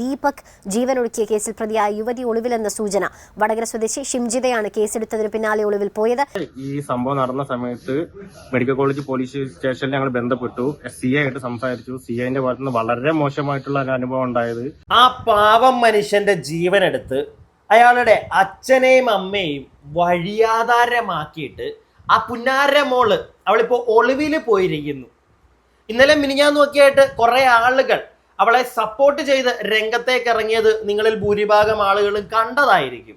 ദീപക് ജീവനൊടുക്കിയ കേസിൽ പ്രതിയായ യുവതി ഒളിവിലെന്ന സൂചന. വടകര സ്വദേശി ഷിംജിതയാണ് കേസെടുത്തതിന് പിന്നാലെ ഒളിവിൽ പോയത്. ഈ സംഭവം നടന്ന സമയത്ത് മെഡിക്കൽ കോളേജ് പോലീസ് സ്റ്റേഷനിൽ ഞങ്ങൾ ബന്ധപ്പെട്ടു. സി ഐ ആയിട്ട് സംസാരിച്ചു. സി ഐന്റെ ഭാഗത്തുനിന്ന് വളരെ മോശമായിട്ടുള്ള ഒരു അനുഭവം ഉണ്ടായത്. ആ പാവം മനുഷ്യന്റെ ജീവനെടുത്ത് അയാളുടെ അച്ഛനെയും അമ്മയും വഴിയാധാരമാക്കിയിട്ട് ആ പുന്നാര മോൾ അവളിപ്പോ ഒളിവിൽ പോയിരിക്കുന്നു. ഇന്നലെ മിനിഞ്ഞാന്ന് നോക്കിയായിട്ട് കുറെ ആളുകൾ അവളെ സപ്പോർട്ട് ചെയ്ത് രംഗത്തേക്ക് ഇറങ്ങിയത് നിങ്ങളിൽ ഭൂരിഭാഗം ആളുകളും കണ്ടതായിരിക്കും.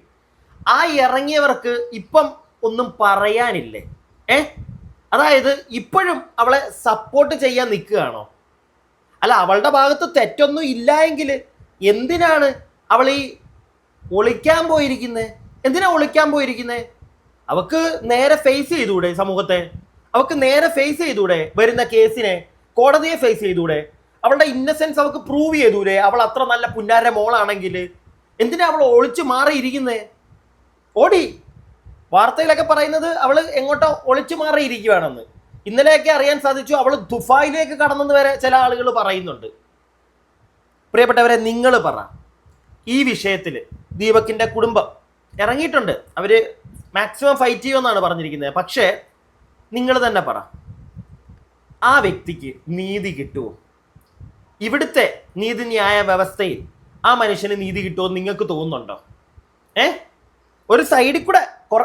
ആ ഇറങ്ങിയവർക്ക് ഇപ്പം ഒന്നും പറയാനില്ലേ? ഏ? അതായത് ഇപ്പോഴും അവളെ സപ്പോർട്ട് ചെയ്യാൻ നിൽക്കുകയാണോ? അല്ല അവളുടെ ഭാഗത്ത് തെറ്റൊന്നും ഇല്ല എങ്കിൽ എന്തിനാണ് അവൾ ഈ ഒളിക്കാൻ പോയിരിക്കുന്നത് എന്തിനാ ഒളിക്കാൻ പോയിരിക്കുന്നത് അവക്ക് നേരെ ഫേസ് ചെയ്തൂടെ സമൂഹത്തെ? അവക്ക് നേരെ ഫേസ് ചെയ്തൂടെ വരുന്ന കേസിനെ കോടതിയെ ഫേസ് ചെയ്തൂടെ? അവളുടെ ഇന്നസെൻസ് അവൾക്ക് പ്രൂവ് ചെയ്തൂടെ അവൾ അത്ര നല്ല പുന്നാര മോളാണെങ്കിൽ. എന്തിനാ അവൾ ഒളിച്ചു മാറിയിരിക്കുന്നേ? ഓടി. വാർത്തയിലൊക്കെ പറയുന്നത് അവൾ എങ്ങോട്ടോ ഒളിച്ചു മാറിയിരിക്കുകയാണെന്ന് ഇന്നലെയൊക്കെ അറിയാൻ സാധിച്ചു അവൾ ദുഫായിലേക്ക് കടന്നെന്ന് വരെ ചില ആളുകൾ പറയുന്നുണ്ട്. പ്രിയപ്പെട്ടവരെ നിങ്ങൾ പറ. ഈ വിഷയത്തിൽ ദീപക്കിന്റെ കുടുംബം ഇറങ്ങിയിട്ടുണ്ട്. അവർ മാക്സിമം ഫൈറ്റ് ചെയ്യുമെന്നാണ് പറഞ്ഞിരിക്കുന്നത്. പക്ഷേ നിങ്ങൾ തന്നെ പറ. ആ വ്യക്തിക്ക് നീതി കിട്ടുമോ ഇവിടുത്തെ നീതിന്യായ വ്യവസ്ഥയിൽ ആ മനുഷ്യന് നീതി കിട്ടുമോ നിങ്ങൾക്ക് തോന്നുന്നുണ്ടോ? ഏ? ഒരു സൈഡിൽ കൂടെ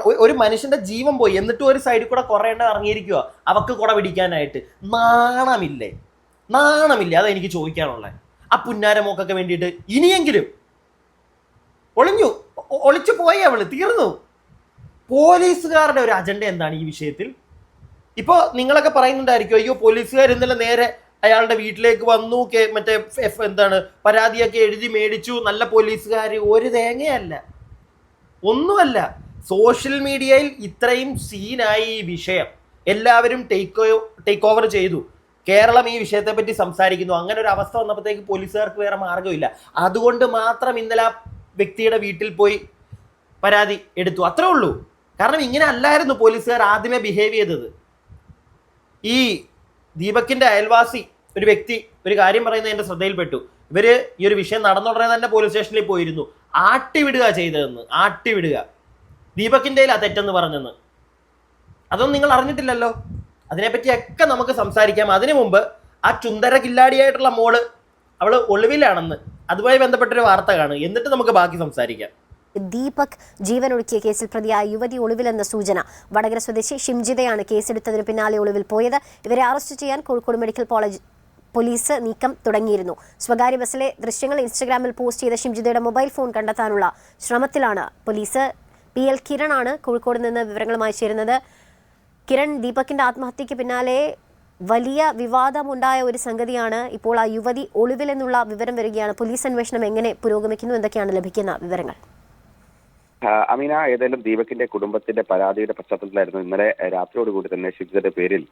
ഒരു മനുഷ്യന്റെ ജീവൻ പോയി എന്നിട്ടും ഒരു സൈഡിൽ കൂടെ കുറയേണ്ടത് ഇറങ്ങിയിരിക്കുക അവക്ക് കുട പിടിക്കാനായിട്ട്. നാണമില്ലേ? നാണമില്ലേ? അതാ എനിക്ക് ചോദിക്കാനുള്ളത് ആ പുന്നാരമോക്കൊക്കെ വേണ്ടിയിട്ട് ഇനിയെങ്കിലും ഒളിഞ്ഞു ഒളിച്ചു പോയി അവൾ തീർന്നു. പോലീസുകാരുടെ ഒരു അജണ്ട എന്താണ് ഈ വിഷയത്തിൽ? ഇപ്പോ നിങ്ങളൊക്കെ പറയുന്നുണ്ടായിരിക്കും അയ്യോ പോലീസുകാർ ഇന്നലെ നേരെ അയാളുടെ വീട്ടിലേക്ക് വന്നു മറ്റേ എഫ് എന്താണ് പരാതിയൊക്കെ എഴുതി മേടിച്ചു. നല്ല പോലീസുകാർ ഒരു തേങ്ങയല്ല. ഒന്നുമല്ല. സോഷ്യൽ മീഡിയയിൽ ഇത്രയും സീനായി ഈ വിഷയം. എല്ലാവരും ടേക്ക് ടേക്ക് ഓവർ ചെയ്തു. കേരളം ഈ വിഷയത്തെ പറ്റി സംസാരിക്കുന്നു. അങ്ങനെ ഒരു അവസ്ഥ വന്നപ്പോഴത്തേക്ക് പോലീസുകാർക്ക് വേറെ മാർഗമില്ല അതുകൊണ്ട് മാത്രം ഇന്നലെ ആ വ്യക്തിയുടെ വീട്ടിൽ പോയി പരാതി എടുത്തു. അത്രേ ഉള്ളൂ. കാരണം ഇങ്ങനെ അല്ലായിരുന്നു പോലീസുകാർ ആദ്യമേ ബിഹേവ് ചെയ്തത്. ഈ ദീപക്കിന്റെ അയൽവാസി ഒരു വ്യക്തി ഒരു കാര്യം പറയുന്നത് എന്റെ ശ്രദ്ധയിൽപ്പെട്ടു. ഇവർ ഈ ഒരു വിഷയം നടന്നുടനെ തന്നെ പോലീസ് സ്റ്റേഷനിൽ പോയിരുന്നു. ആട്ടിവിടുക ചെയ്തതെന്ന് ആട്ടിവിടുക. ദീപക്കിന്റെ ആ തെറ്റെന്ന് പറഞ്ഞെന്ന്. അതൊന്നും നിങ്ങൾ അറിഞ്ഞിട്ടില്ലല്ലോ. അതിനെപ്പറ്റിയൊക്കെ നമുക്ക് സംസാരിക്കാം. അതിനു മുമ്പ് ആ ചുന്ദര കില്ലാടിയായിട്ടുള്ള മോൾ അവൾ ഒളിവിലാണെന്ന് അതുമായി ബന്ധപ്പെട്ടൊരു വാർത്ത കാണും എന്നിട്ട് നമുക്ക് ബാക്കി സംസാരിക്കാം. ദീപക് ജീവനൊടുക്കിയ കേസിൽ പ്രതിയായ യുവതി ഒളിവിലെന്ന സൂചന. വടകര സ്വദേശി ഷിംജിതയാണ് കേസെടുത്തതിന് പിന്നാലെ ഒളിവിൽ പോയത്. ഇവരെ അറസ്റ്റ് ചെയ്യാൻ കോഴിക്കോട് മെഡിക്കൽ കോളേജ് പോലീസ് നീക്കം തുടങ്ങിയിരുന്നു. സ്വകാര്യ ബസ്സിലെ ദൃശ്യങ്ങൾ ഇൻസ്റ്റഗ്രാമിൽ പോസ്റ്റ് ചെയ്ത ഷിംജിതയുടെ മൊബൈൽ ഫോൺ കണ്ടെത്താനുള്ള ശ്രമത്തിലാണ് പോലീസ്. പി എൽ കിരണാണ് കോഴിക്കോട് നിന്ന് വിവരങ്ങളുമായി ചേരുന്നത്. കിരൺ ദീപകിന്റെ ആത്മഹത്യക്ക് പിന്നാലെ വലിയ വിവാദമുണ്ടായ ഒരു സംഗതിയാണ് ഇപ്പോൾ ആ യുവതി ഒളിവിലെന്നുള്ള വിവരം വരികയാണ്. പോലീസ് അന്വേഷണം എങ്ങനെ പുരോഗമിക്കുന്നു? എന്തൊക്കെയാണ് ലഭിക്കുന്ന വിവരങ്ങൾ? അമീന ഏതായാലും ദീപകിന്റെ കുടുംബത്തിന്റെ പരാതിയുടെ പശ്ചാത്തലത്തിലായിരുന്നു ഇന്നലെ രാത്രിയോടുകൂടി തന്നെ ഷിബ്ജയുടെ പേരിൽ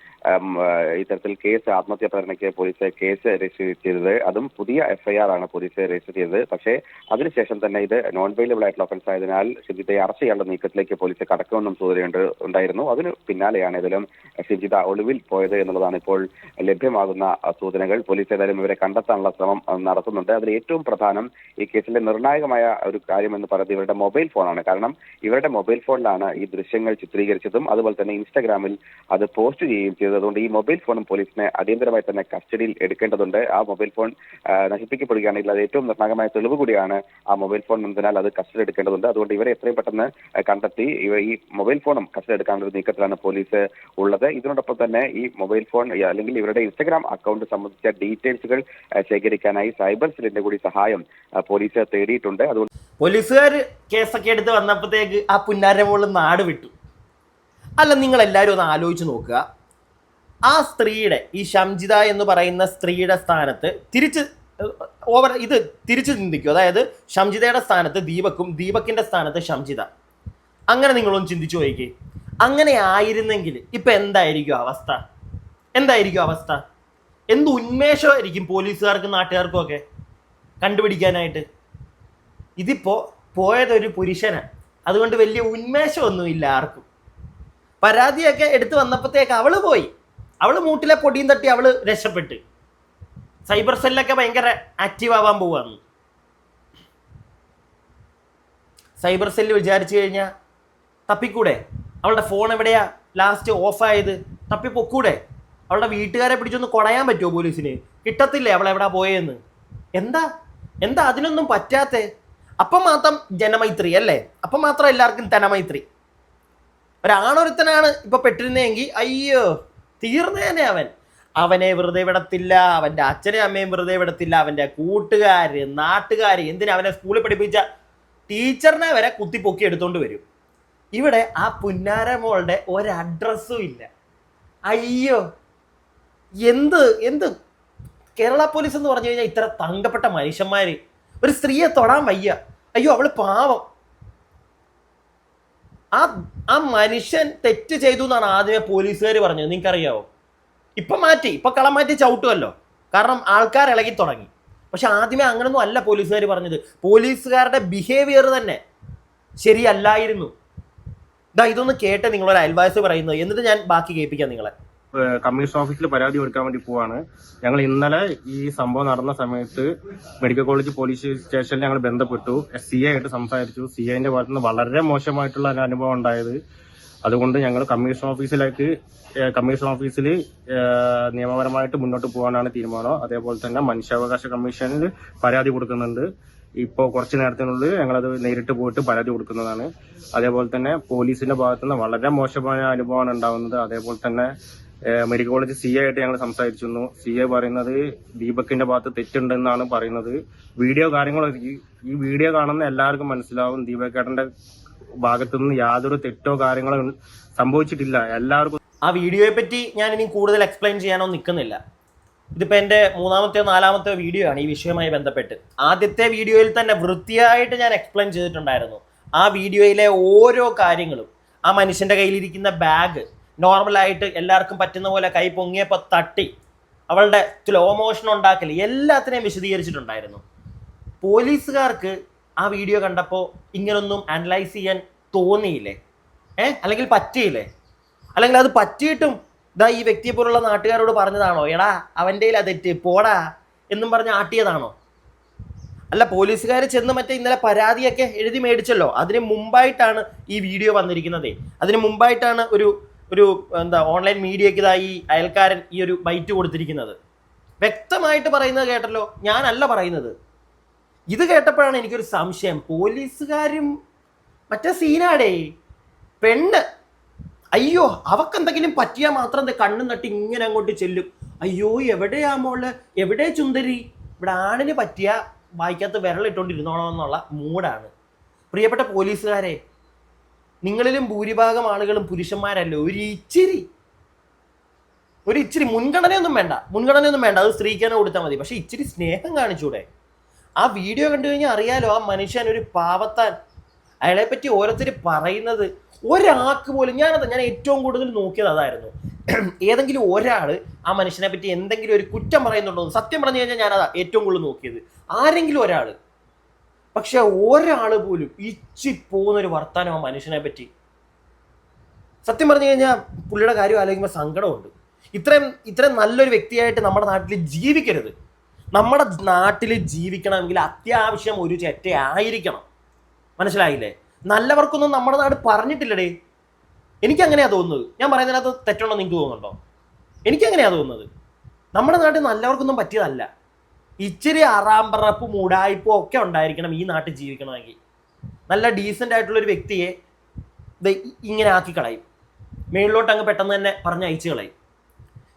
ഇത്തരത്തിൽ കേസ് ആത്മഹത്യാ പ്രേരണയ്ക്ക് പോലീസ് കേസ് രജിസ്റ്റർ ചെയ്തത്. അതും പുതിയ എഫ്ഐആർ ആണ് പോലീസ് രജിസ്റ്റർ ചെയ്തത്. പക്ഷേ അതിനുശേഷം തന്നെ ഇത് നോൺ ബെയിലബിൾ ആയിട്ടുള്ള ഒഫൻസ് ആയതിനാൽ ഷിജിതയെ അറസ്റ്റ് ചെയ്യാനുള്ള നീക്കത്തിലേക്ക് പോലീസ് കടക്കുമെന്നും സൂചനയുണ്ട് ഉണ്ടായിരുന്നു. അതിന് പിന്നാലെയാണ് ഏതായാലും ഷിജിത ഒളിവിൽ പോയത് എന്നുള്ളതാണ് ഇപ്പോൾ ലഭ്യമാകുന്ന സൂചനകൾ. പോലീസ് ഏതായാലും ഇവരെ കണ്ടെത്താനുള്ള ശ്രമം നടത്തുന്നുണ്ട്. അതിൽ ഏറ്റവും പ്രധാനം ഈ കേസിലെ നിർണായകമായ ഒരു കാര്യം എന്ന് പറയുന്നത് ഇവരുടെ മൊബൈൽ ഫോണാണ്. കാരണം ഇവരുടെ മൊബൈൽ ഫോണിലാണ് ഈ ദൃശ്യങ്ങൾ ചിത്രീകരിച്ചതും അതുപോലെ തന്നെ ഇൻസ്റ്റാഗ്രാമിൽ അത് പോസ്റ്റ് ചെയ്യുകയും ചെയ്തത്. അതുകൊണ്ട് ഈ മൊബൈൽ ഫോണും പോലീസിനെ അടിയന്തരമായി തന്നെ കസ്റ്റഡിയിൽ എടുക്കേണ്ടതുണ്ട്. ആ മൊബൈൽ ഫോൺ നശിപ്പിക്കപ്പെടുകയാണെങ്കിൽ അത് ഏറ്റവും നിർണായകമായ തെളിവ് കൂടിയാണ് ആ മൊബൈൽ ഫോൺ എന്നതിനാൽ അത് കസ്റ്റഡി എടുക്കേണ്ടതുണ്ട്. അതുകൊണ്ട് ഇവരെ എത്രയും പെട്ടെന്ന് കണ്ടെത്തി ഇവ ഈ മൊബൈൽ ഫോണും കസ്റ്റഡി എടുക്കാനുള്ള നീക്കത്തിലാണ് പോലീസ് ഉള്ളത്. ഇതിനോടൊപ്പം തന്നെ ഈ മൊബൈൽ ഫോൺ അല്ലെങ്കിൽ ഇവരുടെ ഇൻസ്റ്റഗ്രാം അക്കൗണ്ട് സംബന്ധിച്ച ഡീറ്റെയിൽസുകൾ ശേഖരിക്കാനായി സൈബർ സെല്ലിന്റെ കൂടി സഹായം പോലീസ് തേടിയിട്ടുണ്ട്. അതുകൊണ്ട് പോലീസുകാർ കേസൊക്കെ എടുത്ത് വന്നപ്പോഴത്തേക്ക് ആ പുന്നാര മുകളിൽ നാട് വിട്ടു. അല്ല നിങ്ങൾ എല്ലാവരും ഒന്ന് ആലോചിച്ച് നോക്കുക. ആ സ്ത്രീയുടെ ഈ ഷംജിത എന്ന് പറയുന്ന സ്ത്രീയുടെ സ്ഥാനത്ത് തിരിച്ച് ഓവർ ഇത് തിരിച്ച് ചിന്തിക്കും. അതായത് ഷംജിതയുടെ സ്ഥാനത്ത് ദീപക്കും ദീപക്കിന്റെ സ്ഥാനത്ത് ഷംജിത അങ്ങനെ നിങ്ങളൊന്ന് ചിന്തിച്ചു നോക്കി അങ്ങനെ ആയിരുന്നെങ്കിൽ ഇപ്പൊ എന്തായിരിക്കും അവസ്ഥ? എന്തായിരിക്കും അവസ്ഥ? എന്ത് ഉന്മേഷമായിരിക്കും പോലീസുകാർക്കും നാട്ടുകാർക്കും ഒക്കെ കണ്ടുപിടിക്കാനായിട്ട്? ഇതിപ്പോ പോയതൊരു പുരുഷനാണ് അതുകൊണ്ട് വലിയ ഉന്മേഷമൊന്നുമില്ല ആർക്കും. പരാതിയൊക്കെ എടുത്തു വന്നപ്പോഴത്തേക്ക് അവൾ പോയി. അവൾ മൂട്ടിലെ പൊടിയും തട്ടി അവൾ രക്ഷപ്പെട്ട്. സൈബർ സെല്ലൊക്കെ ഭയങ്കര ആക്റ്റീവ് ആവാൻ പോവാന്ന്. സൈബർ സെല്ല് വിചാരിച്ചു കഴിഞ്ഞാൽ തപ്പിക്കൂടെ? അവളുടെ ഫോൺ എവിടെയാ ലാസ്റ്റ് ഓഫായത് തപ്പി പൊക്കൂടെ അവളുടെ വീട്ടുകാരെ പിടിച്ചൊന്ന് കൊടയാൻ പറ്റുമോ പോലീസിന്? കിട്ടത്തില്ലേ അവൾ എവിടാ പോയെന്ന്? എന്താ? എന്താ അതിനൊന്നും പറ്റാത്തെ? അപ്പം മാത്രം ജനമൈത്രി അല്ലേ? അപ്പം മാത്രം എല്ലാവർക്കും ധനമൈത്രി. ഒരാണൊരുത്തനാണ് ഇപ്പൊ പെട്ടിരുന്നെങ്കിൽ അയ്യോ തീർന്നേനെ അവൻ. അവനെ വെറുതെ വിടത്തില്ല അവന്റെ അച്ഛനെയും അമ്മയും വെറുതെ വിടത്തില്ല അവന്റെ കൂട്ടുകാര് നാട്ടുകാര് എന്തിനാ അവനെ സ്കൂളിൽ പഠിപ്പിച്ച? ടീച്ചറിനെ വരെ കുത്തിപ്പൊക്കി എടുത്തോണ്ട് വരും. ഇവിടെ ആ പുന്നാര മോളുടെ ഒരു അഡ്രസ്സും ഇല്ല. അയ്യോ എന്ത് എന്ത്? കേരള പോലീസ് എന്ന് പറഞ്ഞു കഴിഞ്ഞാൽ ഇത്ര തങ്കപ്പെട്ട മനുഷ്യന്മാര് ഒരു സ്ത്രീയെ തൊടാൻ വയ്യ. അയ്യോ അവൾ പാവം. ആ ആ മനുഷ്യൻ തെറ്റ് ചെയ്തു എന്നാണ് ആദ്യമേ പോലീസുകാർ പറഞ്ഞത്. നിങ്ങൾക്കറിയാവോ? ഇപ്പൊ മാറ്റി ഇപ്പൊ കളം മാറ്റി ചവിട്ടുമല്ലോ കാരണം ആൾക്കാർ ഇളകി തുടങ്ങി. പക്ഷെ ആദ്യമേ അങ്ങനൊന്നും അല്ല പോലീസുകാർ പറഞ്ഞത്. പോലീസുകാരുടെ ബിഹേവിയർ തന്നെ ശരിയല്ലായിരുന്നു. ഇതാ ഇതൊന്ന് കേട്ട് നിങ്ങളൊരു അയൽവാസി പറയുന്നത് എന്നിട്ട് ഞാൻ ബാക്കി കേൾപ്പിക്കാം നിങ്ങളെ. കമ്മീഷൻ ഓഫീസിൽ പരാതി കൊടുക്കാൻ വേണ്ടി പോവാണ്. ഞങ്ങൾ ഇന്നലെ ഈ സംഭവം നടന്ന സമയത്ത് മെഡിക്കൽ കോളേജ് പോലീസ് സ്റ്റേഷനിൽ ഞങ്ങൾ ബന്ധപ്പെട്ടു. സി ഐ ആയിട്ട് സംസാരിച്ചു. സി ഐന്റെ ഭാഗത്ത് നിന്ന് വളരെ മോശമായിട്ടുള്ള അനുഭവം ഉണ്ടായത്. അതുകൊണ്ട് ഞങ്ങൾ കമ്മീഷൻ ഓഫീസിലേക്ക് കമ്മീഷൻ ഓഫീസിൽ നിയമപരമായിട്ട് മുന്നോട്ട് പോകാനാണ് തീരുമാനം. അതേപോലെ തന്നെ മനുഷ്യാവകാശ കമ്മീഷനിൽ പരാതി കൊടുക്കുന്നുണ്ട്. ഇപ്പോൾ കുറച്ച് നേരത്തിനുള്ളിൽ ഞങ്ങളത് നേരിട്ട് പോയിട്ട് പരാതി കൊടുക്കുന്നതാണ്. അതേപോലെ തന്നെ പോലീസിന്റെ ഭാഗത്തുനിന്ന് വളരെ മോശമായ അനുഭവമാണ് ഉണ്ടാവുന്നത് അതേപോലെ തന്നെ മെഡിക്കൽ കോളേജ് സി എ ആയിട്ട് ഞങ്ങൾ സംസാരിച്ചിരുന്നു. സി എ പറയുന്നത് ദീപക്കിന്റെ ഭാഗത്ത് തെറ്റുണ്ടെന്നാണ് പറയുന്നത്. വീഡിയോ കാര്യങ്ങളോ ഈ വീഡിയോ കാണുന്ന എല്ലാവർക്കും മനസ്സിലാവും. ദീപക്കേട്ടന്റെ ഭാഗത്തു നിന്ന് യാതൊരു തെറ്റോ കാര്യങ്ങളോ സംഭവിച്ചിട്ടില്ല. എല്ലാവർക്കും ആ വീഡിയോയെ പറ്റി ഞാൻ ഇനി കൂടുതൽ എക്സ്പ്ലെയിൻ ചെയ്യാനോ നിൽക്കുന്നില്ല. ഇതിപ്പോ എന്റെ മൂന്നാമത്തെയോ നാലാമത്തെയോ വീഡിയോ ആണ് ഈ വിഷയവുമായി ബന്ധപ്പെട്ട്. ആദ്യത്തെ വീഡിയോയിൽ തന്നെ വൃത്തിയായിട്ട് ഞാൻ എക്സ്പ്ലെയിൻ ചെയ്തിട്ടുണ്ടായിരുന്നു. ആ വീഡിയോയിലെ ഓരോ കാര്യങ്ങളും ആ മനുഷ്യന്റെ കയ്യിലിരിക്കുന്ന ബാഗ് നോർമലായിട്ട് എല്ലാവർക്കും പറ്റുന്ന പോലെ കൈ പൊങ്ങിയപ്പോൾ തട്ടി. അവളുടെ സ്ലോ മോഷൻ ഉണ്ടാക്കൽ എല്ലാത്തിനെയും വിശദീകരിച്ചിട്ടുണ്ടായിരുന്നു. പോലീസുകാർക്ക് ആ വീഡിയോ കണ്ടപ്പോൾ ഇങ്ങനൊന്നും അനലൈസ് ചെയ്യാൻ തോന്നിയില്ലേ? ഏ? അല്ലെങ്കിൽ പറ്റിയില്ലേ? അല്ലെങ്കിൽ അത് പറ്റിയിട്ടും ഇതാ ഈ വ്യക്തിയെ പോലുള്ള നാട്ടുകാരോട് പറഞ്ഞതാണോ? എടാ അവന്റെ ആ തെറ്റ് പോടാ എന്നും പറഞ്ഞ് ആട്ടിയതാണോ? അല്ല പോലീസുകാർ ചെന്ന് മറ്റേ ഇന്നലെ പരാതിയൊക്കെ എഴുതി മേടിച്ചല്ലോ. അതിന് മുമ്പായിട്ടാണ് ഈ വീഡിയോ വന്നിരിക്കുന്നത്. അതിന് മുമ്പായിട്ടാണ് ഒരു ഒരു എന്താ ഓൺലൈൻ മീഡിയക്ക് ഇതാ ഈ അയൽക്കാരൻ ഈ ഒരു ബൈറ്റ് കൊടുത്തിരിക്കുന്നത്. വ്യക്തമായിട്ട് പറയുന്നത് കേട്ടല്ലോ? ഞാനല്ല പറയുന്നത്. ഇത് കേട്ടപ്പോഴാണ് എനിക്കൊരു സംശയം. പോലീസുകാരും മറ്റേ സീനാടേ പെണ്ണ്. അയ്യോ അവക്കെന്തെങ്കിലും പറ്റിയാൽ മാത്രം കണ്ണും നട്ടി ഇങ്ങനെ അങ്ങോട്ട് ചെല്ലും. അയ്യോ എവിടെയാ മോൾ? എവിടെ ചുന്ദരി ഇവിടെ ആണിന് പറ്റിയ വായിക്കകത്ത് വിരലിട്ടോണ്ടിരുന്നോണമെന്നുള്ള മൂഡാണ് പ്രിയപ്പെട്ട പോലീസുകാരെ നിങ്ങളിലും ഭൂരിഭാഗം ആളുകളും പുരുഷന്മാരല്ല. ഒരു ഇച്ചിരി. ഒരു ഇച്ചിരി മുൻഗണനയൊന്നും വേണ്ട. മുൻഗണനയൊന്നും വേണ്ട. അത് സ്ത്രീക്കാനെ കൊടുത്താൽ മതി. പക്ഷെ ഇച്ചിരി സ്നേഹം കാണിച്ചൂടെ. ആ വീഡിയോ കണ്ടു കഴിഞ്ഞാൽ അറിയാലോ ആ മനുഷ്യൻ ഒരു പാവത്താൻ. അയാളെ പറ്റി ഓരോരുത്തർ പറയുന്നത് ഒരാൾക്ക് പോലും ഞാനത് ഞാൻ ഏറ്റവും കൂടുതൽ നോക്കിയത് അതായിരുന്നു. ഏതെങ്കിലും ഒരാൾ ആ മനുഷ്യനെ പറ്റി എന്തെങ്കിലും ഒരു കുറ്റം പറയുന്നുണ്ടോ സത്യം പറഞ്ഞു കഴിഞ്ഞാൽ ഞാനതാ ഏറ്റവും കൂടുതൽ നോക്കിയത്. ആരെങ്കിലും ഒരാൾ പക്ഷെ ഒരാൾ പോലും ഇച്ചി പോകുന്നൊരു വർത്താനം ആ മനുഷ്യനെ പറ്റി. സത്യം പറഞ്ഞു കഴിഞ്ഞാൽ പുള്ളിയുടെ കാര്യം ആലോചിക്കുമ്പോൾ സങ്കടമുണ്ട്. ഇത്രയും ഇത്രയും നല്ലൊരു വ്യക്തിയായിട്ട് നമ്മുടെ നാട്ടിൽ ജീവിക്കരുത്. നമ്മുടെ നാട്ടിൽ ജീവിക്കണമെങ്കിൽ അത്യാവശ്യം ഒരു ചെറ്റ ആയിരിക്കണം. മനസ്സിലായില്ലേ? നല്ലവർക്കൊന്നും നമ്മുടെ നാട് പറഞ്ഞിട്ടില്ലടേ. എനിക്കങ്ങനെയാ തോന്നുന്നത്. ഞാൻ പറയുന്നതിനകത്ത് തെറ്റുണ്ടോ നിങ്ങൾക്ക് തോന്നുന്നുണ്ടോ? എനിക്കങ്ങനെയാ തോന്നുന്നത്. നമ്മുടെ നാട്ടിൽ നല്ലവർക്കൊന്നും പറ്റിയതല്ല. ഇച്ചിരി അറാമ്പറപ്പും മൂടായ്പോ ഒക്കെ ഉണ്ടായിരിക്കണം ഈ നാട്ടിൽ ജീവിക്കണമെങ്കിൽ. നല്ല ഡീസന്റ് ആയിട്ടുള്ള ഒരു വ്യക്തിയെ ഇങ്ങനെ ആക്കി കളയും. മേളിലോട്ട് അങ്ങ് പെട്ടെന്ന് തന്നെ പറഞ്ഞ് അയച്ചു കളയും.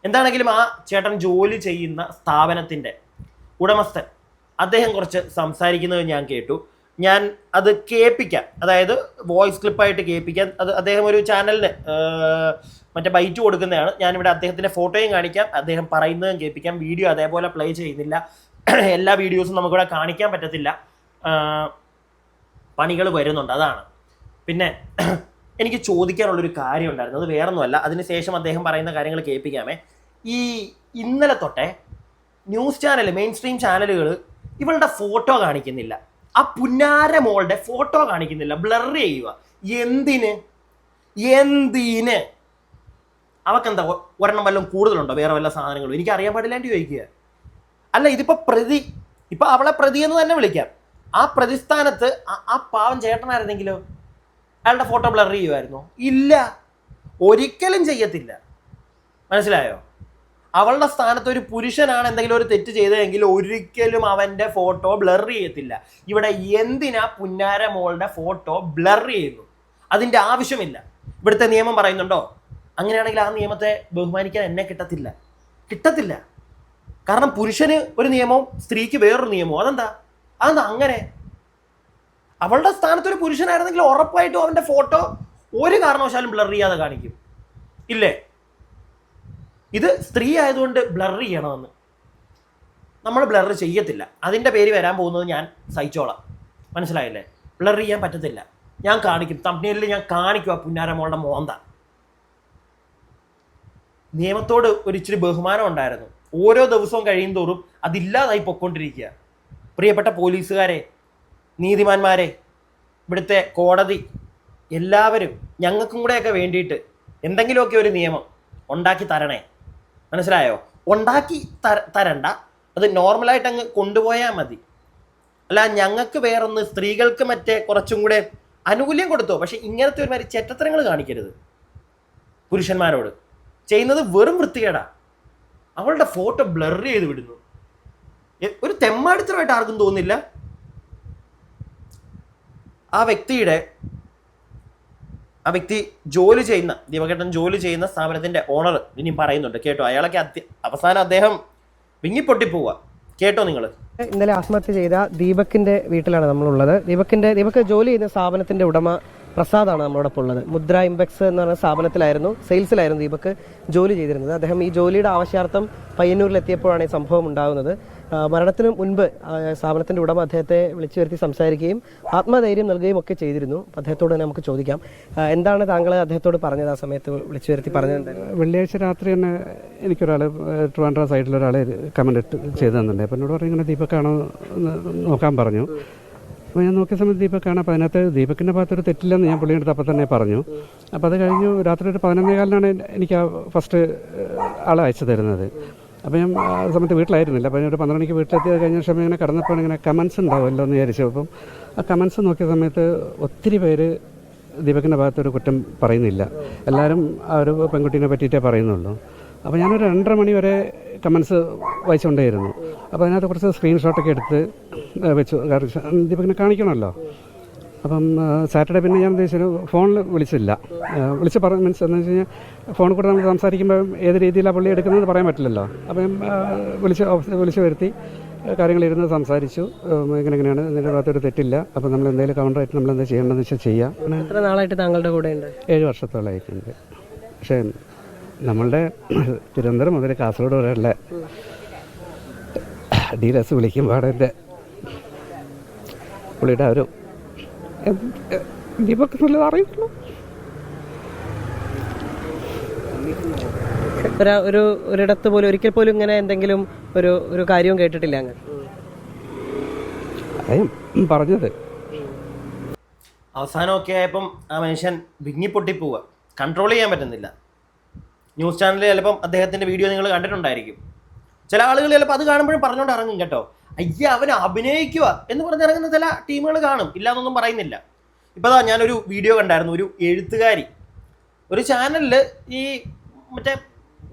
എന്താണെങ്കിലും ആ ചേട്ടൻ ജോലി ചെയ്യുന്ന സ്ഥാപനത്തിന്റെ ഉടമസ്ഥൻ അദ്ദേഹം കുറച്ച് സംസാരിക്കുന്നത് ഞാൻ കേട്ടു. ഞാൻ അത് കേൾപ്പിക്കാം. അതായത് വോയിസ് ക്ലിപ്പായിട്ട് കേൾപ്പിക്കാം. അത് അദ്ദേഹം ഒരു ചാനലിന് മറ്റേ ബൈറ്റ് കൊടുക്കുന്നതാണ്. ഞാനിവിടെ അദ്ദേഹത്തിന്റെ ഫോട്ടോയും കാണിക്കാം. അദ്ദേഹം പറയുന്നതും കേൾപ്പിക്കാം. വീഡിയോ അതേപോലെ പ്ലേ ചെയ്യുന്നില്ല. എല്ലാ വീഡിയോസും നമുക്കിവിടെ കാണിക്കാൻ പറ്റത്തില്ല. പണികൾ വരുന്നുണ്ട്. അതാണ്. പിന്നെ എനിക്ക് ചോദിക്കാനുള്ളൊരു കാര്യം ഉണ്ടായിരുന്നു അത് വേറൊന്നുമല്ല. അതിനുശേഷം അദ്ദേഹം പറയുന്ന കാര്യങ്ങൾ കേൾപ്പിക്കാമേ. ഈ ഇന്നലെ തൊട്ടേ ന്യൂസ് ചാനൽ മെയിൻ സ്ട്രീം ചാനലുകൾ ഇവളുടെ ഫോട്ടോ കാണിക്കുന്നില്ല. ആ പുന്നാര മോളുടെ ഫോട്ടോ കാണിക്കുന്നില്ല. ബ്ലർ ചെയ്യുക. എന്തിന്? എന്തിന്? അവക്കെന്താ? ഒരെണ്ണം വല്ലതും കൂടുതലുണ്ടോ? വേറെ വല്ല സാധനങ്ങളും? എനിക്ക് അറിയാൻ പാടില്ലാണ്ട് ചോദിക്കുക. അല്ല ഇതിപ്പോ പ്രതി ഇപ്പൊ അവളെ പ്രതി എന്ന് തന്നെ വിളിക്കാം. ആ പ്രതിസ്ഥാനത്ത് ആ- പാവം ചേട്ടനായിരുന്നെങ്കിലോ അയാളുടെ ഫോട്ടോ ബ്ലർ ചെയ്യുമായിരുന്നു ഇല്ല. ഒരിക്കലും ചെയ്യത്തില്ല. മനസ്സിലായോ? അവളുടെ സ്ഥാനത്ത് ഒരു പുരുഷനാണ് എന്തെങ്കിലും ഒരു തെറ്റ് ചെയ്തതെങ്കിൽ ഒരിക്കലും അവന്റെ ഫോട്ടോ ബ്ലർ ചെയ്യത്തില്ല. ഇവിടെ എന്തിനാ പുന്നാര മോളുടെ ഫോട്ടോ ബ്ലർ ചെയ്യുന്നു? അതിന്റെ ആവശ്യമില്ല. ഇവിടുത്തെ നിയമം പറയുന്നുണ്ടോ? അങ്ങനെയാണെങ്കിൽ ആ നിയമത്തെ ബഹുമാനിക്കാൻ എന്നെ കിട്ടത്തില്ല. കിട്ടത്തില്ല. കാരണം പുരുഷന് ഒരു നിയമവും സ്ത്രീക്ക് വേറൊരു നിയമവും. അതെന്താ? അതെന്താ അങ്ങനെ? അവളുടെ സ്ഥാനത്ത് ഒരു പുരുഷനായിരുന്നെങ്കിൽ ഉറപ്പായിട്ടും അവന്റെ ഫോട്ടോ ഒരു കാരണവശാലും ബ്ലർ ചെയ്യാതെ കാണിക്കും. ഇല്ലേ? ഇത് സ്ത്രീ ആയതുകൊണ്ട് ബ്ലർ ചെയ്യണമെന്ന്. നമ്മൾ ബ്ലർ ചെയ്യത്തില്ല. അതിന്റെ പേര് വരാൻ പോകുന്നത് ഞാൻ സഹിച്ചോളാം. മനസ്സിലായില്ലേ? ബ്ലർ ചെയ്യാൻ പറ്റത്തില്ല. ഞാൻ കാണിക്കും. തമ്പനിയിൽ ഞാൻ കാണിക്കും ആ പുന്നാരമോളുടെ മോന്ത. നിയമത്തോട് ഒരു ഇച്ചിരി ബഹുമാനം ഉണ്ടായിരുന്നു. ഓരോ ദിവസവും കഴിയും തോറും അതില്ലാതായി പൊക്കോണ്ടിരിക്കുക പ്രിയപ്പെട്ട പോലീസുകാരെ നീതിമാന്മാരെ ഇവിടുത്തെ കോടതി എല്ലാവരും ഞങ്ങൾക്കും കൂടെയൊക്കെ വേണ്ടിയിട്ട് എന്തെങ്കിലുമൊക്കെ ഒരു നിയമം ഉണ്ടാക്കി തരണേ. മനസ്സിലായോ? ഉണ്ടാക്കി തര തരണ്ട. അത് നോർമലായിട്ട് അങ്ങ് കൊണ്ടുപോയാൽ മതി. അല്ല ഞങ്ങൾക്ക് വേറൊന്ന് സ്ത്രീകൾക്ക് മറ്റേ കുറച്ചും കൂടെ ആനുകൂല്യം കൊടുത്തോ? പക്ഷെ ഇങ്ങനത്തെ ഒരു മാതിരി ചെറ്റത്തരങ്ങൾ കാണിക്കരുത്. പുരുഷന്മാരോട്. ചെയ്യുന്നത് വെറും വൃത്തികേടാ. അവളുടെ ഫോട്ടോ ബ്ലർ ചെയ്ത് വിടുന്നു. ഒരു തെമ്മാടിത്തരമായിട്ട് ആർക്കും തോന്നില്ല ആ വ്യക്തിയുടെ ആ വ്യക്തി ജോലി ചെയ്യുന്ന ദീപകേട്ടൻ ജോലി ചെയ്യുന്ന സ്ഥാപനത്തിന്റെ ഓണർ ഇനി പറയുന്നുണ്ട്. കേട്ടോ അയാളൊക്കെ അവസാനം അദ്ദേഹം വിങ്ങിപ്പൊട്ടിപ്പോവുക കേട്ടോ നിങ്ങൾ ഇന്നലെ ആത്മഹത്യ ചെയ്ത ദീപക്കിന്റെ വീട്ടിലാണ് നമ്മളുള്ളത്. ദീപക്കിന്റെ ദീപക് ജോലി ചെയ്യുന്ന സ്ഥാപനത്തിന്റെ ഉടമ പ്രസാദാണ് നമ്മളോടൊപ്പം ഉള്ളത്. മുദ്ര ഇമ്പെക്സ് എന്ന് പറഞ്ഞ സ്ഥാപനത്തിലായിരുന്നു സെയിൽസിലായിരുന്നു ദീപക് ജോലി ചെയ്തിരുന്നത്. അദ്ദേഹം ഈ ജോലിയുടെ ആവശ്യാർത്ഥം പയ്യന്നൂരിൽ എത്തിയപ്പോഴാണ് ഈ സംഭവം ഉണ്ടാകുന്നത് മരണത്തിന് മുൻപ് സ്ഥാപനത്തിന്റെ ഉടമ അദ്ദേഹത്തെ വിളിച്ചു വരുത്തി സംസാരിക്കുകയും ആത്മധൈര്യം നൽകുകയും ഒക്കെ ചെയ്തിരുന്നു. അദ്ദേഹത്തോട് തന്നെ നമുക്ക് ചോദിക്കാം. എന്താണ് താങ്കൾ അദ്ദേഹത്തോട് പറഞ്ഞത് ആ സമയത്ത് വിളിച്ചു വരുത്തി പറഞ്ഞത് വെള്ളിയാഴ്ച രാത്രി തന്നെ എനിക്കൊരാൾ ട്രിവാൻഡ്ര സൈഡിലൊരാൾ കമന്റ് ഇട്ട് ചെയ്തു തന്നിട്ടുണ്ട് അപ്പം എന്നോട് പറഞ്ഞു ഇങ്ങനെ ദീപക്കാണോ നോക്കാൻ പറഞ്ഞു. അപ്പോൾ ഞാൻ നോക്കിയ സമയത്ത് ദീപക്കാണ്. അപ്പോൾ അതിനകത്ത് ദീപക്കിന്റെ ഭാഗത്തൊരു തെറ്റില്ലെന്ന് ഞാൻ പുള്ളിയുടെ അപ്പം തന്നെ പറഞ്ഞു. അപ്പോൾ അത് കഴിഞ്ഞു രാത്രി ഒരു പതിനൊന്നേ കാലിനാണ് എനിക്ക് ആ ഫസ്റ്റ് ആൾ അയച്ചു തരുന്നത്. അപ്പോൾ ഞാൻ ആ സമയത്ത് വീട്ടിലായിരുന്നില്ല. അപ്പോൾ ഒരു പന്ത്രണ്ട് മണിക്ക് വീട്ടിലെത്തിയത് കഴിഞ്ഞ ശേഷം ഇങ്ങനെ കടന്നപ്പോൾ ഇങ്ങനെ കമൻസ് ഉണ്ടാവുമല്ലോ എന്ന് വിചാരിച്ചു. അപ്പം ആ കമൻസ് നോക്കിയ സമയത്ത് ഒത്തിരി പേര് ദീപകിന്റെ ഭാഗത്തൊരു കുറ്റം പറയുന്നില്ല. എല്ലാവരും ആ ഒരു പെൺകുട്ടീനെ പറ്റിയിട്ടേ പറയുന്നുള്ളൂ. അപ്പോൾ ഞാനൊരു രണ്ടര മണി വരെ കമൻസ് വായിച്ചുകൊണ്ടേയിരുന്നു. അപ്പോൾ അതിനകത്ത് കുറച്ച് സ്ക്രീൻഷോട്ടൊക്കെ എടുത്ത് വെച്ചു. കാരണം ദീപകിനെ കാണിക്കണമല്ലോ. അപ്പം സാറ്റർഡേ പിന്നെ ഞാൻ ഉദ്ദേശിച്ചൊരു ഫോണിൽ വിളിച്ചില്ല. വിളിച്ച് പറ മീൻസ് എന്ന് വെച്ച് കഴിഞ്ഞാൽ ഫോണിൽ കൂടെ നമ്മൾ സംസാരിക്കുമ്പോൾ ഏത് രീതിയിലാണ് പുള്ളി എടുക്കുന്നത് പറയാൻ പറ്റില്ലല്ലോ. അപ്പം വിളിച്ച് വിളിച്ച് വരുത്തി കാര്യങ്ങളിരുന്ന് സംസാരിച്ചു. ഇങ്ങനെ ഇങ്ങനെയാണ്. ഇതിന്റെ ഭാഗത്തൊരു തെറ്റില്ല. അപ്പം നമ്മൾ എന്തെങ്കിലും കൗണ്ടറായിട്ട് നമ്മൾ എന്താ ചെയ്യേണ്ടതെന്ന് വെച്ചാൽ ചെയ്യാം. എത്ര നാളായിട്ട് താങ്കളുടെ കൂടെ ഉണ്ട്? ഏഴ് വർഷത്തോളമായിട്ടുണ്ട് പക്ഷേ നമ്മളുടെ തിരുവനന്തപുരം മുതൽ കാസർഗോഡ് വരെയുള്ള ഡീലേഴ്സ് വിളിക്കുമ്പോൾ എന്റെ പുള്ളിയുടെ ഒരു ദീപക്ക് നല്ലത് അറിയുള്ളൂ ഒരു ഒരു ഒരിടത്ത് പോലും ഒരിക്കൽ പോലും ഇങ്ങനെ എന്തെങ്കിലും ഒരു ഒരു കാര്യവും കേട്ടിട്ടില്ല അങ്ങ്. പറഞ്ഞത്. അവസാനമൊക്കെ ആയപ്പം ആ മനുഷ്യൻ വിങ്ങിപ്പൊട്ടിപ്പോവുക. കൺട്രോൾ ചെയ്യാൻ പറ്റുന്നില്ല. ന്യൂസ് ചാനലിൽ ചിലപ്പം അദ്ദേഹത്തിന്റെ വീഡിയോ നിങ്ങൾ കണ്ടിട്ടുണ്ടായിരിക്കും. ചില ആളുകൾ ചിലപ്പോൾ അത് കാണുമ്പോഴും പറഞ്ഞുകൊണ്ട് ഇറങ്ങും കേട്ടോ. അയ്യ അവൻ അഭിനയിക്കുക എന്ന് പറഞ്ഞ് ഇറങ്ങുന്ന ചില ടീമുകൾ കാണും. ഇല്ലാന്നൊന്നും പറയുന്നില്ല. ഇപ്പോൾ അതാ ഞാനൊരു വീഡിയോ കണ്ടായിരുന്നു ഒരു എഴുത്തുകാരി. ഒരു ചാനലിൽ ഈ മറ്റേ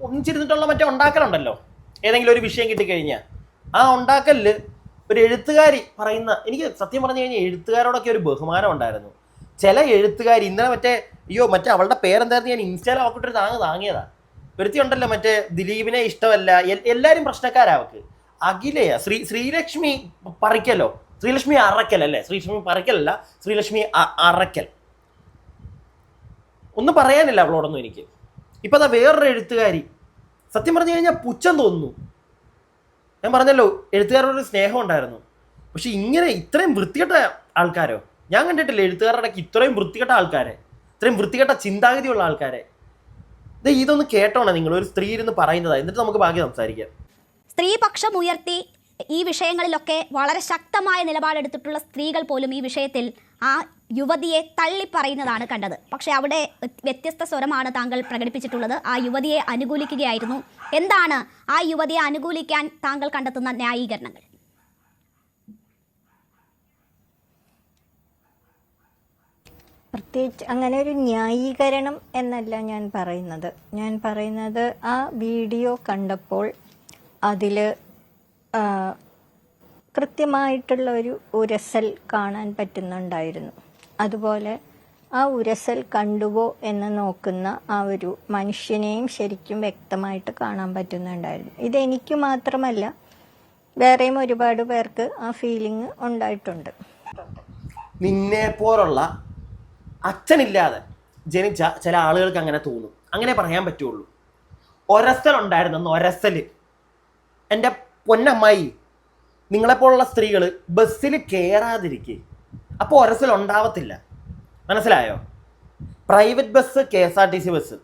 ഒന്നിച്ചിരുന്നിട്ടുള്ള മറ്റേ ഉണ്ടാക്കലുണ്ടല്ലോ. ഏതെങ്കിലും ഒരു വിഷയം കിട്ടിക്കഴിഞ്ഞാൽ ആ ഉണ്ടാക്കലിൽ ഒരു എഴുത്തുകാരി പറയുന്ന എനിക്ക് സത്യം പറഞ്ഞു കഴിഞ്ഞാൽ എഴുത്തുകാരോടൊക്കെ ഒരു ബഹുമാനം ഉണ്ടായിരുന്നു. ചില എഴുത്തുകാർ ഇന്നലെ മറ്റേ അയ്യോ മറ്റേ അവളുടെ പേരെന്തായിരുന്നു? ഞാൻ ഇൻസ്റ്റയിൽ അവക്കിട്ടൊരു താങ്ങ് താങ്ങിയതാ. ഒരുത്തി ഉണ്ടല്ലോ മറ്റേ ദിലീപിനെ ഇഷ്ടമല്ല. എല്ലാവരും പ്രശ്നക്കാരാ അവക്ക്. അഖിലയാ. ശ്രീ ശ്രീലക്ഷ്മി പറിക്കലോ? ശ്രീലക്ഷ്മി അറക്കൽ അല്ലേ? ശ്രീലക്ഷ്മി പറിക്കലല്ല ശ്രീലക്ഷ്മി അറക്കൽ. ഒന്നും പറയാനില്ല അവളോടൊന്നും എനിക്ക്. ഇപ്പൊ അതാ വേറൊരു എഴുത്തുകാരി. സത്യം പറഞ്ഞു കഴിഞ്ഞാൽ പുച്ഛം തോന്നുന്നു. ഞാൻ പറഞ്ഞല്ലോ എഴുത്തുകാരോട് സ്നേഹം ഉണ്ടായിരുന്നു. പക്ഷെ ഇങ്ങനെ ഇത്രയും വൃത്തികെട്ട ആൾക്കാരോ? ഞാൻ കണ്ടിട്ടില്ല എഴുത്തുകാരുടെ ഇത്രയും വൃത്തികെട്ട ആൾക്കാരെ ഇത്രയും വൃത്തികെട്ട ചിന്താഗതിയുള്ള ആൾക്കാരെ. ഇതൊന്ന് കേട്ടോണേ നിങ്ങൾ ഒരു സ്ത്രീ ഇരുന്ന് പറയുന്നതാ. എന്നിട്ട് നമുക്ക് ബാക്കി സംസാരിക്കാം. സ്ത്രീപക്ഷം ഉയർത്തി ഈ വിഷയങ്ങളിലൊക്കെ വളരെ ശക്തമായ നിലപാടെടുത്തിട്ടുള്ള സ്ത്രീകൾ പോലും ഈ വിഷയത്തിൽ ആ യുവതിയെ തള്ളിപ്പറയുന്നതാണ് കണ്ടത്. പക്ഷേ അവിടെ വ്യത്യസ്ത സ്വരമാണ് താങ്കൾ പ്രകടിപ്പിച്ചിട്ടുള്ളത്. ആ യുവതിയെ അനുകൂലിക്കുകയായിരുന്നു. എന്താണ് ആ യുവതിയെ അനുകൂലിക്കാൻ താങ്കൾ കണ്ടെത്തുന്ന ന്യായീകരണങ്ങൾ? പ്രത്യേകിച്ച് അങ്ങനെ ഒരു ന്യായീകരണം എന്നല്ല ഞാൻ പറയുന്നത്. ഞാൻ പറയുന്നത് ആ വീഡിയോ കണ്ടപ്പോൾ അതിൽ കൃത്യമായിട്ടുള്ള ഒരു ഉരസൽ കാണാൻ പറ്റുന്നുണ്ടായിരുന്നു. അതുപോലെ ആ ഉരസൽ കണ്ടുവോ എന്ന് നോക്കുന്ന ആ ഒരു മനുഷ്യനെയും ശരിക്കും വ്യക്തമായിട്ട് കാണാൻ പറ്റുന്നുണ്ടായിരുന്നു. ഇതെനിക്ക് മാത്രമല്ല വേറെയും ഒരുപാട് പേർക്ക് ആ ഫീലിംഗ് ഉണ്ടായിട്ടുണ്ട്. നിന്നെ പോലുള്ള അച്ഛനില്ലാതെ ജനിച്ച ചില ആളുകൾക്ക് അങ്ങനെ തോന്നും. അങ്ങനെ പറയാൻ പറ്റുള്ളൂ. ഒരസൽ ഉണ്ടായിരുന്നു ഒരസൽ എന്റെ പൊന്നമ്മായി നിങ്ങളെപ്പോലുള്ള സ്ത്രീകൾ ബസ്സിൽ കയറാതിരിക്കുക അപ്പോൾ ഒരസൽ ഉണ്ടാവത്തില്ല. മനസ്സിലായോ? Private bus K S R T C bus.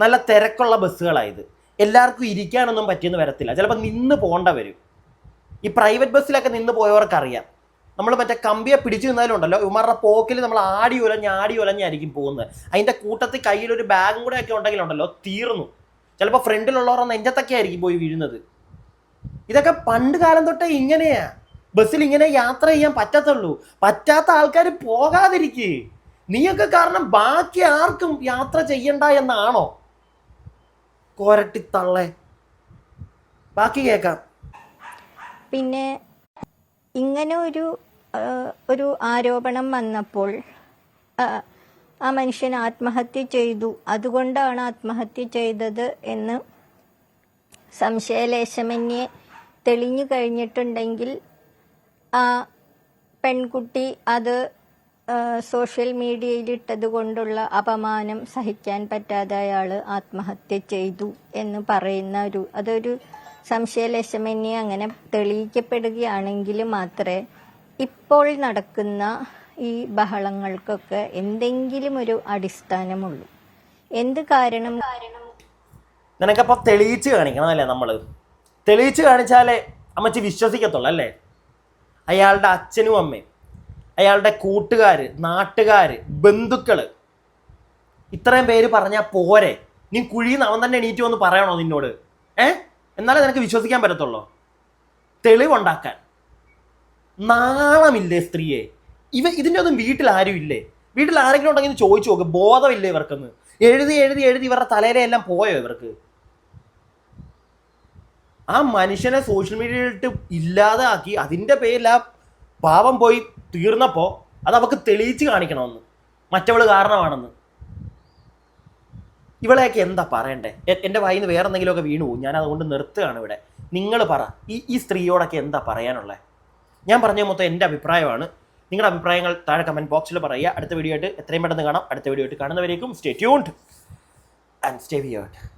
നല്ല തിരക്കുള്ള ബസ്സുകളായത് എല്ലാവർക്കും ഇരിക്കാനൊന്നും പറ്റിയെന്ന് വരത്തില്ല. ചിലപ്പോൾ നിന്ന് പോകേണ്ട വരും. ഈ പ്രൈവറ്റ് ബസ്സിലൊക്കെ നിന്ന് പോയവർക്കറിയാം. നമ്മൾ മറ്റേ കമ്പിയെ പിടിച്ചു നിന്നാലും ഉണ്ടല്ലോ ഇവന്മാരുടെ പോക്കിൽ നമ്മൾ ആടി ഉലഞ്ഞ് ആടി ഉലഞ്ഞായിരിക്കും പോകുന്നത്. അതിന്റെ കൂട്ടത്തിൽ കയ്യിൽ ഒരു ബാഗും കൂടെ ഒക്കെ ഉണ്ടെങ്കിലുണ്ടല്ലോ തീർന്നു. ചിലപ്പോൾ ഫ്രണ്ടിലുള്ളവർ നെഞ്ചത്തൊക്കെ ആയിരിക്കും പോയി വീഴുന്നത്. ഇതൊക്കെ പണ്ട് കാലം തൊട്ടേ ഇങ്ങനെയാ. ബസ്സിൽ ഇങ്ങനെ യാത്ര ചെയ്യാൻ പറ്റത്തുള്ളൂ. പറ്റാത്ത ആൾക്കാർ പോകാതിരിക്കേ. നീയൊക്കെ കാരണം ബാക്കി ആർക്കും യാത്ര ചെയ്യണ്ട എന്നാണോ? കോരട്ടിത്തള്ളേ. ബാക്കി കേൾക്കാം. പിന്നെ ഇങ്ങനെ ഒരു ഒരു ആരോപണം വന്നപ്പോൾ ആ, മനുഷ്യൻ ആത്മഹത്യ ചെയ്തു. അതുകൊണ്ടാണ് ആത്മഹത്യ ചെയ്തത് എന്ന് സംശയലേശമന്യെ തെളിഞ്ഞു കഴിഞ്ഞിട്ടുണ്ടെങ്കിൽ ആ പെൺകുട്ടി അത് സോഷ്യൽ മീഡിയയിൽ ഇട്ടത് കൊണ്ടുള്ള അപമാനം സഹിക്കാൻ പറ്റാതെ അയാൾ ആത്മഹത്യ ചെയ്തു എന്ന് പറയുന്ന ഒരു അതൊരു സംശയലേശമന്യെ അങ്ങനെ തെളിയിക്കപ്പെടുകയാണെങ്കിൽ മാത്രമേ ഇപ്പോൾ നടക്കുന്ന ഈ ബഹളങ്ങൾക്കൊക്കെ എന്തെങ്കിലും ഒരു അടിസ്ഥാനമുള്ളൂ. എന്ത് കാരണം? നിനക്കപ്പോൾ തെളിയിച്ച് കാണിക്കണം അല്ലേ നമ്മൾ തെളിയിച്ച് കാണിച്ചാലേ അമ്മച്ചി വിശ്വസിക്കത്തുള്ളൂ അല്ലേ? അയാളുടെ അച്ഛനും അമ്മയും അയാളുടെ കൂട്ടുകാർ നാട്ടുകാർ ബന്ധുക്കൾ ഇത്രയും പേര് പറഞ്ഞാൽ പോരെ? നീ കുഴിയിൽ നിന്ന് അവൻ തന്നെ എണീറ്റ് വന്ന് പറയണോ നിന്നോട്? ഏ? എന്നാലേ നിനക്ക് വിശ്വസിക്കാൻ പറ്റത്തുള്ളോ. തെളിവുണ്ടാക്കാൻ. നാണമില്ലേ സ്ത്രീയെ? ഇവ ഇതിന്റെ ഒന്നും വീട്ടിൽ ആരും ഇല്ലേ? വീട്ടിൽ ആരെങ്കിലും ഉണ്ടെങ്കിൽ ചോദിച്ചു നോക്ക്. ബോധമില്ലേ ഇവർക്കെന്ന്? എഴുതി എഴുതി എഴുതി ഇവരുടെ തലയിലെ എല്ലാം പോയോ ഇവർക്ക്? ആ മനുഷ്യനെ സോഷ്യൽ മീഡിയയിലിട്ട് ഇല്ലാതാക്കി അതിന്റെ പേരിൽ ആ പാവം പോയി തീർന്നപ്പോൾ അത് അവൾക്ക് തെളിയിച്ച് കാണിക്കണമെന്ന്. മറ്റവൾ കാരണമാണെന്ന്. ഇവളെയൊക്കെ എന്താ പറയണ്ടേ? എന്റെ വായിൽ നിന്ന് വേറെ എന്തെങ്കിലുമൊക്കെ വീണു പോകും ഞാൻ അതുകൊണ്ട് നിർത്തുകയാണ് ഇവിടെ. നിങ്ങൾ പറ ഈ ഈ സ്ത്രീയോടൊക്കെ എന്താ പറയാനുള്ളത് ഞാൻ പറഞ്ഞ മൊത്തം എന്റെ അഭിപ്രായമാണ്. നിങ്ങളുടെ അഭിപ്രായങ്ങൾ താഴെ കമന്റ് ബോക്സിൽ പറയുക. അടുത്ത വീഡിയോ ആയിട്ട് എത്രയും പെട്ടെന്ന് കാണാം. അടുത്ത വീഡിയോ ആയിട്ട് കാണുന്നവരേക്കും stay tuned and stay weird